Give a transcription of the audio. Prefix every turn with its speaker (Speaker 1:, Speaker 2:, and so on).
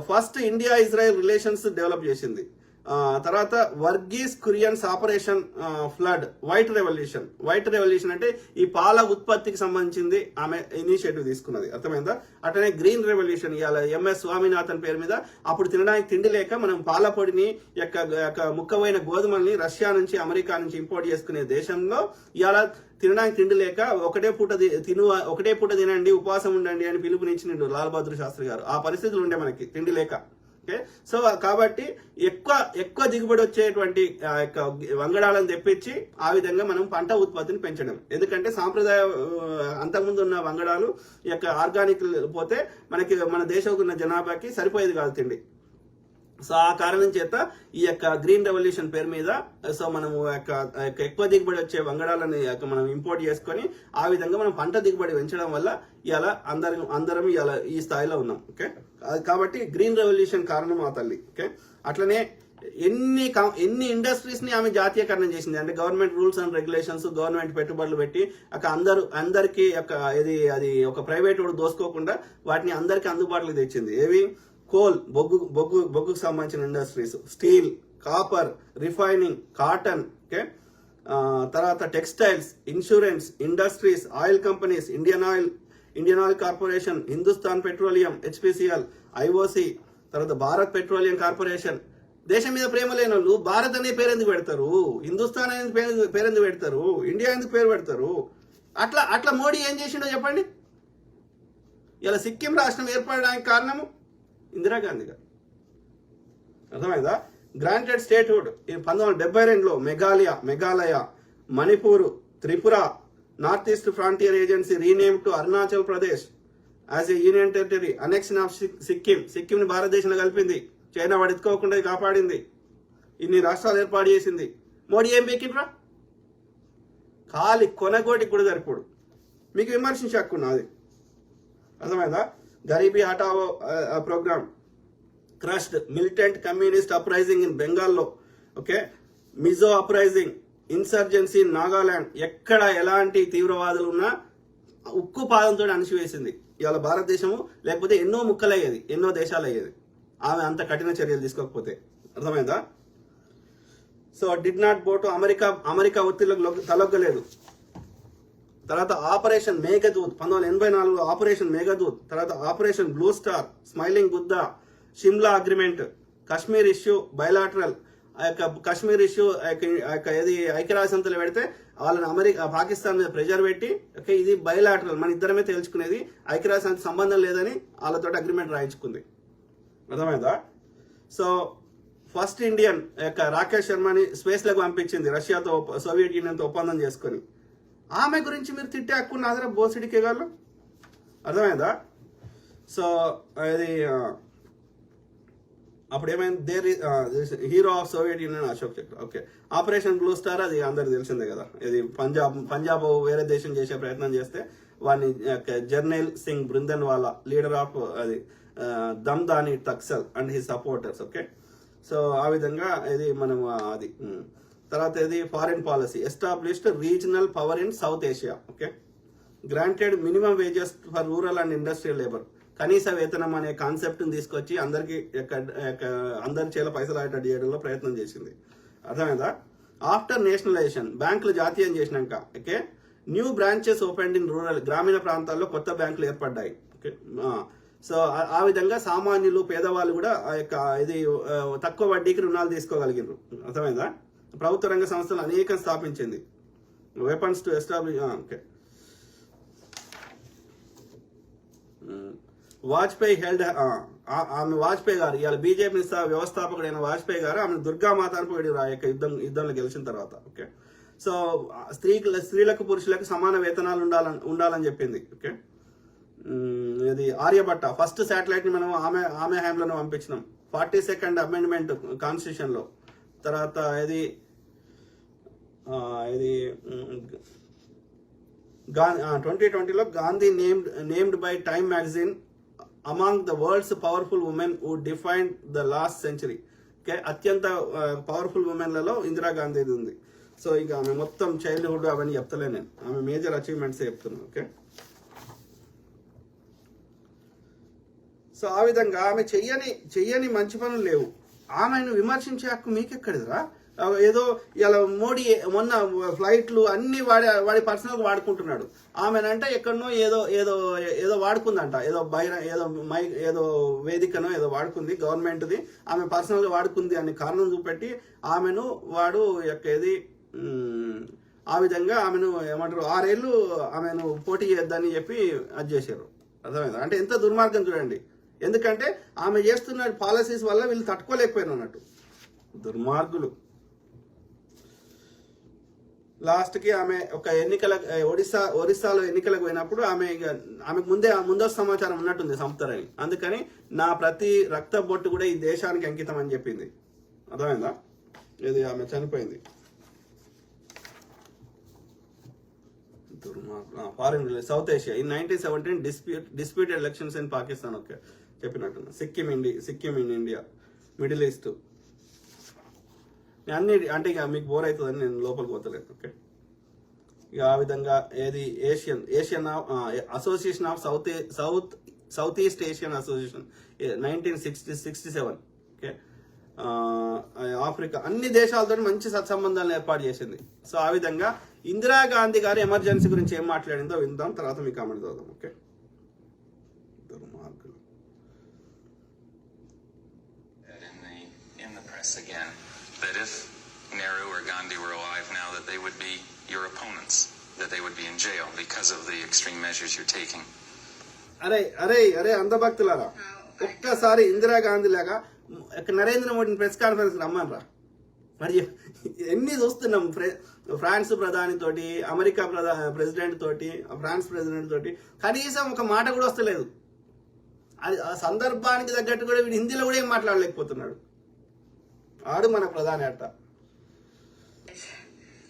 Speaker 1: First India Israel relations develop చేసింది. తర్వాత Verghese Kurien's operation flood white revolution. White revolution అంటే ఈ పాల ఉత్పత్తికి సంబంధించింది ఆమె ఇనిషియేటివ్ తీసుకున్నది. అర్థమైందా? అట్లనే గ్రీన్ రెవల్యూషన్ ఇవాళ ఎంఎస్ స్వామినాథన్ పేరు మీద అప్పుడు తినడానికి తిండి లేక మనం పాల పొడిని యొక్క యొక్క ముక్కవైన గోధుమల్ని రష్యా నుంచి అమెరికా నుంచి ఇంపోర్ట్ చేసుకునే దేశంలో ఇవాళ తినడానికి తిండి లేక ఒకటే పూట తిను ఒకటే పూట తినండి ఉపవాసం ఉండండి అని పిలుపునిచ్చిండు లాల్ బహదూర్ శాస్త్రి గారు. ఆ పరిస్థితులు ఉండే మనకి తిండి లేక. ఓకే? సో కాబట్టి ఎక్కువ ఎక్కువ దిగుబడి వచ్చేటువంటి ఆ యొక్క వంగడాలను తెప్పించి ఆ విధంగా మనం పంట ఉత్పత్తిని పెంచడం. ఎందుకంటే సాంప్రదాయ అంతకుముందు ఉన్న వంగడాలు ఈ యొక్క ఆర్గానిక్ పోతే మనకి మన దేశంలో ఉన్న జనాభాకి సరిపోయేది కాదు తిండి. సో ఆ కారణం చేత ఈ యొక్క గ్రీన్ రెవల్యూషన్ పేరు మీద సో మనము యొక్క ఎక్కువ దిగుబడి వచ్చే వంగడాలని మనం ఇంపోర్ట్ చేసుకొని ఆ విధంగా మనం పంట దిగుబడి పెంచడం వల్ల ఇలా అందరం అందరం ఇలా ఈ స్థాయిలో ఉన్నాం ఓకే? అది కాబట్టి గ్రీన్ రెవల్యూషన్ కారణం ఆ తల్లి ఓకే? అట్లనే ఎన్ని ఎన్ని ఇండస్ట్రీస్ని ఆమె జాతీయకరణం చేసింది అంటే government rules and regulations government పెట్టుబడులు పెట్టి అక్కడ అందరూ అందరికి యొక్క ఇది అది ఒక ప్రైవేట్ వాడు దోసుకోకుండా వాటిని అందరికి అందుబాటులోకి తెచ్చింది. ఏవి? కోల్ బొగ్గు బొగ్గు బొగ్గుకు సంబంధించిన industries. Steel copper refining cotton okay? తర్వాత textiles insurance industries oil companies Indian Oil Indian Oil Corporation Hindustan petroleum HPCL IOC తర్వాత భారత్ పెట్రోలియం కార్పొరేషన్. దేశం మీద ప్రేమ లేని వాళ్ళు భారత్ అనే పేరు ఎందుకు పెడతారు? హిందుస్థాన్ అనేది పేరు పేరు ఎందుకు పెడతారు? ఇండియా ఎందుకు పేరు పెడతారు? అట్లా అట్లా మోడీ ఏం చేసిండో చెప్పండి. ఇలా సిక్కిం రాష్ట్రం ఏర్పడడానికి కారణము? ఇందిరాగాంధీ గారు అర్థమైందా? గ్రాంటెడ్ స్టేట్హుడ్ ఈ పంతొమ్మిది వందల డెబ్బై రెండులో Meghalaya Meghalaya Manipur Tripura north east frontier agency rename to Arunachal Pradesh as a union territory annexation of Sikkim సిక్కింని భారతదేశంలో కలిపింది. చైనా వాడెత్తుకోకుండా కాపాడింది. ఇన్ని రాష్ట్రాలు ఏర్పాటు చేసింది. మోడీ ఏం బీకిండ్రా ఖాళీ కొనగోటి కూడా సరిపోడు. మీకు విమర్శించే హక్కు అర్థమైందా? Garibi Hatao programme crushed militant communist uprising in బెంగాల్లో. Okay? Mizo uprising insurgency Nagaland. ఎక్కడ ఎలాంటి తీవ్రవాదులు ఉన్నా ఉక్కు పాదంతో అణిచివేసింది. ఇవాళ భారతదేశము లేకపోతే ఎన్నో ముక్కలయ్యేది ఎన్నో దేశాలు అయ్యేది ఆమె అంత కఠిన చర్యలు తీసుకోకపోతే. అర్థమైందా? So did not bow America America ఒత్తిళ్ళకు తలొగ్గలేదు. తర్వాత ఆపరేషన్ మేఘదూత్ పంతొమ్మిది వందల ఎనభై నాలుగులో ఆపరేషన్ మేఘదూత్ తర్వాత operation blue star smiling Buddha Shimla agreement Kashmir issue bilateral ఆ యొక్క కశ్మీర్ ఇష్యూ ఆ యొక్క ఏది ఐక్యరాజ్య పెడితే వాళ్ళని అమెరికా పాకిస్తాన్ మీద ప్రెజర్ పెట్టి ఓకే ఇది బయలాటరల్ మన ఇద్దరమే తేల్చుకునేది ఐక్యరాజ్య సంబంధం లేదని వాళ్ళతో అగ్రిమెంట్ రాయించుకుంది. అర్థమైందా? సో ఫస్ట్ ఇండియన్ యొక్క రాకేష్ శర్మని స్పేస్లోకి పంపించింది రష్యాతో సోవియట్ యూనియన్తో ఒప్పందం చేసుకొని. ఆమె గురించి మీరు తిట్టే హక్కు నాదరా బోసిడికే గారు అర్థమైందా? సో ఇది అప్పుడు ఏమైంది? There hero of Soviet Union Ashok Chakra. Okay. Operation blue star అది అందరికి తెలిసిందే కదా. ఇది పంజాబ్ పంజాబ్ వేరే దేశం చేసే ప్రయత్నం చేస్తే వాడిని జర్నైల్ సింగ్ బృందన్ వాళ్ళ లీడర్ ఆఫ్ అది dum Damdami Taksal and he supporters okay? So ఆ విధంగా ఇది మనం అది తర్వాత ఇది foreign policy established regional power in South Asia okay granted minimum wages for rural and industrial labour కనీస వేతనం అనే కాన్సెప్ట్ని తీసుకొచ్చి అందరికి అందరి చేల పైసలు అయ్యేటట్టు చేయడంలో ప్రయత్నం చేసింది. అర్థమైందా? ఆఫ్టర్ నేషనలైజేషన్ బ్యాంకులు జాతీయం చేసినాక okay new branches open in rural గ్రామీణ ప్రాంతాల్లో కొత్త బ్యాంకులు ఏర్పడ్డాయి ఓకే సో ఆ- విధంగా సామాన్యులు పేదవాళ్ళు కూడా ఆ యొక్క ఇది తక్కువ వడ్డీకి రుణాలు తీసుకోగలిగినారు అర్థమైందా? ప్రభుత్వ రంగ సంస్థలు అనేకం స్థాపించింది. Weapons to establish okay Vajpayee held ఆమె వాజ్పేయి గారు ఇవాళ బీజేపీ వ్యవస్థాపకుడైన వాజ్పేయి గారు ఆమె దుర్గామాతను పోయి ఆ యొక్క యుద్ధం యుద్ధంలో గెలిచిన తర్వాత ఓకే సో స్త్రీ స్త్రీలకు పురుషులకు సమాన వేతనాలు ఉండాలని ఉండాలని చెప్పింది ఓకే ఇది ఆర్యభట్ట ఫస్ట్ శాటిలైట్ని మనం ఆమె ఆమె హ్యామ్లను పంపించినాం. ఫార్టీ సెకండ్ అమెండ్మెంట్ కాన్స్టిట్యూషన్లో తర్వాత ఇది ఇది ఇది ట్వంటీ ట్వంటీలో Gandhi named named by Time magazine among the world's powerful women who define the last century. Okay అత్యంత పవర్ఫుల్ ఉమెన్లలో ఇందిరాగాంధీది ఉంది. సో ఇక ఆమె మొత్తం చైల్డ్హుడ్ అవన్నీ చెప్తలే నేను. ఆమె మేజర్ అచీవ్మెంట్స్ చెప్తున్నాను ఓకే? సో ఆ విధంగా ఆమె చెయ్యని చెయ్యని మంచి పనులు లేవు. ఆమెను విమర్శించే హక్కు మీకెక్కడిదిరా? ఏదో ఇలా మోడీ మొన్న ఫ్లైట్లు అన్ని వాడి వాడి పర్సనల్ వాడుకుంటున్నాడు. ఆమెనంటే ఎక్కడనో ఏదో ఏదో ఏదో వాడుకుందంట. ఏదో బహిర ఏదో మై ఏదో వేదికనో ఏదో వాడుకుంది గవర్నమెంట్ది. ఆమె పర్సనల్గా వాడుకుంది అని కారణం చూపెట్టి ఆమెను వాడు యొక్క ఏది ఆ విధంగా ఆమెను ఏమంటారు ఆరేళ్ళు ఆమెను పోటీ చేయొద్దని చెప్పి అది చేశారు. అర్థమైందా? అంటే ఎంత దుర్మార్గం చూడండి. ఎందుకంటే ఆమె చేస్తున్న పాలసీస్ వల్ల వీళ్ళు తట్టుకోలేకపోయిన అన్నట్టు. దుర్మార్గులు. లాస్ట్కి ఆమె ఒక ఎన్నికల ఒడిశా ఒరిస్సాలో ఎన్నికలకు పోయినప్పుడు ఆమె ఇక ఆమెకు ముందే ఆ ముందస్తు సమాచారం ఉన్నట్టుంది సంపుతారని. అందుకని నా ప్రతి రక్త బొట్టు కూడా ఈ దేశానికి అంకితం అని చెప్పింది. అర్థమైందా? ఇది ఆమె చనిపోయింది. Foreign South Asia in nineteen seventeen dispute disputed elections in Pakistan okay చెప్పినట్టు సిక్కిం ఇండి Sikkim in India Middle East అన్ని అంటే ఇక మీకు బోర్ అవుతుందని నేను లోపలికి పోతలేదు ఓకే ఇక ఆ విధంగా ఏది Asian Asian association of south south south east Asian association nineteen sixty sixty seven okay Africa అన్ని దేశాలతో మంచి సత్సంబంధాలను ఏర్పాటు చేసింది. సో ఆ విధంగా ఇందిరాగాంధీ గారు ఎమర్జెన్సీ గురించి ఏం మాట్లాడిందో విందాం తర్వాత మీ కామెంట్ చదువుదాం ఓకే దుర్మార్గులు
Speaker 2: that if Nehru or Gandhi were alive now, that they would be your opponents, that they would be in jail because of the extreme measures you're taking.
Speaker 1: అరే అరే అరే అందభక్తులారా ఒక్కసారి ఇందిరాగాంధీ లాగా నరేంద్ర మోడీని ప్రెస్ కాన్ఫరెన్స్ రమ్మనరా మరి ఎన్ని చూస్తున్నాం? ఫ్రె- ఫ్రాన్స్ ప్రధాని తోటి అమెరికా ప్రధా ప్రెసిడెంట్ తోటి ఫ్రాన్స్ ప్రెసిడెంట్ తోటి. కనీసం ఒక మాట కూడా వస్తలేదు. అది ఆ సందర్భానికి తగ్గట్టు కూడా వీడు హిందీలో కూడా ఏం మాట్లాడలేకపోతున్నాడు. ఆడు మన ప్రధాని అట్ట